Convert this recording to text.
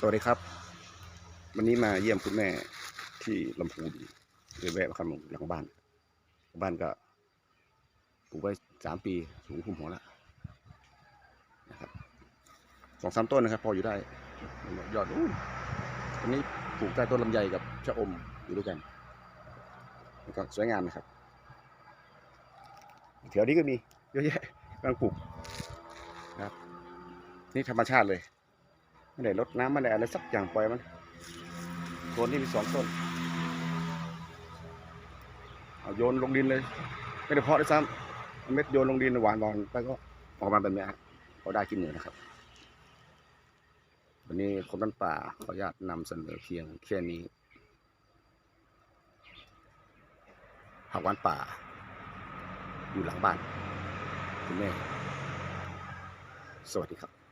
สวัสดีครับ วันนี้มาเยี่ยมคุณแม่ที่ลำพูนเลยแวะมาคำหลังบ้าน บ้านก็ปลูกไว้สามปีสูงพุ่มหัวแล้วนะครับสองสามต้นนะครับ พออยู่ได้ ยอดอู้อันนี้ปลูกใต้ต้นลำไยกับชะอมอยู่ด้วยกันแล้วก็สวยงามนะครับแถวนี้ก็มีเยอะแยะกำลังปลูกนะครับ นี่ธรรมชาติเลย ไม่ได้รดน้ำไม่ได้อะไรสักอย่างปล่อยมันโคนนี่มีสองต้นเอาโยนลงดินเลย ไม่ได้เพาะด้วยซ้ำเม็ดโยนลงดินหวานหวานไปก็ออกมาแบบนี้ฮะพอได้กินอยู่นะครับ วันนี้คนบ้นป่าขออนุญาตนำเสนอเพียงแค่นี้ผักหวานป่า อยู่หลังบ้านคุณแม่สวัสดีครับ